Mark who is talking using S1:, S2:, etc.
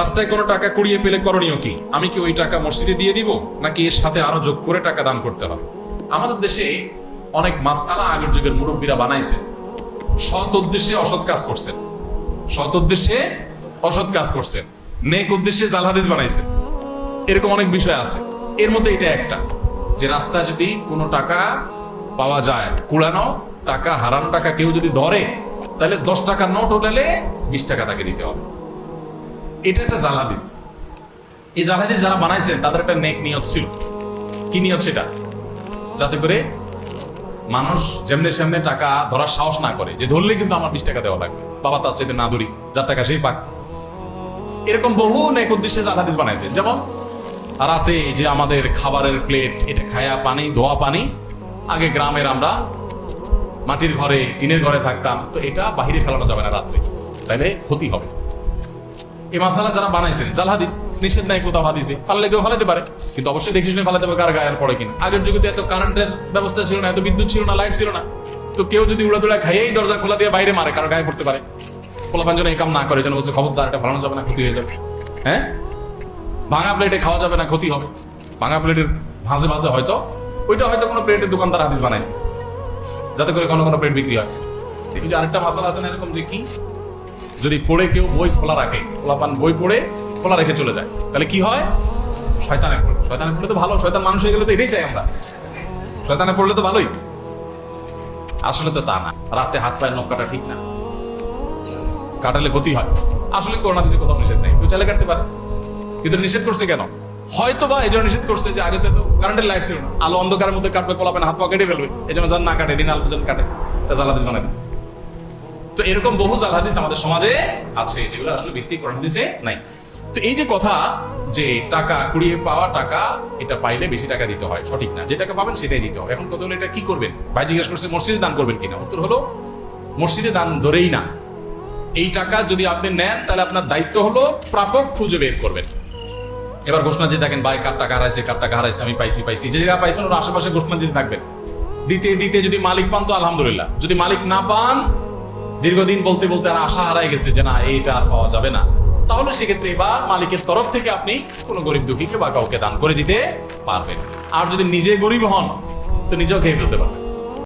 S1: রাস্তায় কোনো টাকা কুড়িয়ে পেলে করণীয় কি? আমি কি ওই টাকা মসজিদে দিয়ে দিব? নাকি এর সাথে আরও যোগ করে টাকা দান করতে হবে? আমাদের দেশে অনেক মাসালা আগের যুগের মুরব্বীরা বানাইছে। সৎ উদ্দেশ্যে অসৎ কাজ করছেন। সৎ উদ্দেশ্যে অসৎ কাজ করছেন। নেক উদ্দেশ্যে জাল হাদিস বানাইছে এরকম অনেক বিষয় আছে। এর মধ্যে এটা একটা, যে রাস্তায় যদি কোনো টাকা পাওয়া যায়, কুড়ানো টাকা, হারানো টাকা কেউ যদি ধরে, তাহলে দশ টাকার নোট হলে বিশ টাকা তাকে দিতে হবে। এটা একটা জালাদিস এই জালাদিস যারা বানাইছেন, তাদের একটা নেক নিয়ত ছিল। কি নিয়ত সেটা? যাতে করে মানুষ যেমনি সেমনি টাকা ধরার সাহস না করে, যে ধরলে কিন্তু আমার বিশ টাকা দেওয়া লাগবে। বাবা তার চাইতে না ধরি যার টাকা সেই পাক। এরকম বহু নেক উদ্দেশ্যে জালাদিস বানাইছে। যেমন রাতে যে আমাদের খাবারের প্লেট এটা খায়া পানি, ধোয়া পানি, আগে গ্রামের আমরা মাটির ঘরে, টিনের ঘরে থাকতাম। তো এটা বাহিরে ফেলানো যাবে না রাত্রে। তাইলে ক্ষতি হবে। এই মাসালা যারা বানাইছেন জাল হাদিস নিষেধ নাই, কোথাও হাদিসে কেউ পারে। কিন্তু অবশ্যই দেখে শুনে হবে কার গায়ের পড়ে কিনা। আগের যুগে এত কারেন্টের ব্যবস্থা ছিল না, এত বিদ্যুৎ ছিল না লাইট ছিল না। তো কেউ যদি উড়াদুড়া দরজা খোলা দিয়ে বাইরে মারে, কারও গায়ে পড়তে পারে। এই কাম না করে, যেন বলছে, খবরদার, এটা ফালানো যাবে না, ক্ষতি হয়ে যাবে। হ্যাঁ? ভাঙা প্লেটে খাওয়া যাবে না, ক্ষতি হবে। ভাঙা প্লেটের ভাঁজে ভাঁজে হয়তো, ওইটা হয়তো কোনো প্লেটের দোকানদার হাদিস বানাইছে। যাতে করে কোনো কোনো প্লেট বিক্রি হয়। দেখি যে আরেকটা মশলা আছে না, এরকম যে কি? যদি পড়ে কেউ বই খোলা রাখে খোলাপান বই পড়ে খোলা রেখে চলে যায়, তাহলে কি হয়? শয়তানে পড়ে। শয়তানে পড়লে তো ভালো, শয়তান মানুষ হয়ে গেলে তো এটাই চাই আমরা। শয়তানে পড়লে তো ভালোই। আসলে তো তা না, রাতে হাত পায়ের নখ কাটা ঠিক না। কাটালে ক্ষতি হয়। আসলে করোনা দিতে কোথাও নিষেধ নেই, কেউ চালে কাটতে পারে। কিন্তু নিষেধ করছে কেন? হয়তো বা এই জন্য নিষেধ করছে যে আগে তো কারেন্টের লাইট ছিল না। আলো অন্ধকারের মধ্যে কাটবে পোলাপেন হাত পা কেটে ফেলবে। এই জন্য যান না কাটে, দিন আলো জন কাটে। এটা জালাদিস বানাই দিচ্ছে তো এরকম বহু জাল হাদিস আমাদের সমাজে আছে, যেগুলো আসলে ভিত্তিক কোরআন হাদিসে নাই। তো এই যে কথা যে টাকা, কুড়িয়ে পাওয়া টাকা, এটা পাইলে বেশি টাকা দিতে হয়, সঠিক না। যে টাকা পাবেন সেটাই দিতে হবে এখন কত হলো, এটা কি করবেন? ভাই জিজ্ঞেস করছে, মসজিদে দান করবেন কিনা? উত্তর হলো, মসজিদে দান ধরেই না। এই টাকা যদি আপনি নেন, তাহলে আপনার দায়িত্ব হলো প্রাপক খুঁজে বের করবেন। এবার ঘোষণা দিয়ে দেখেন, ভাই কার টাকা হারাইছে, কার টাকা হারাইছে, আমি পাইছি পাইছি। যে জায়গা পাইছেন, ওর আশেপাশে ঘোষণা দিতে থাকবেন। দিতে দিতে যদি মালিক পান তো আলহামদুলিল্লাহ। যদি মালিক না পান দীর্ঘদিন বলতে বলতে আর আশা হারাই গেছে যে না, এইটা আর পাওয়া যাবে না। তাহলে সেক্ষেত্রে এবার মালিকের তরফ থেকে আপনি কোনো গরিব দুঃখীকে বা কাউকে দান করে দিতে পারবেন। আর যদি নিজে গরিব হন, তো নিজেও খেয়ে ফেলতে পারবেন।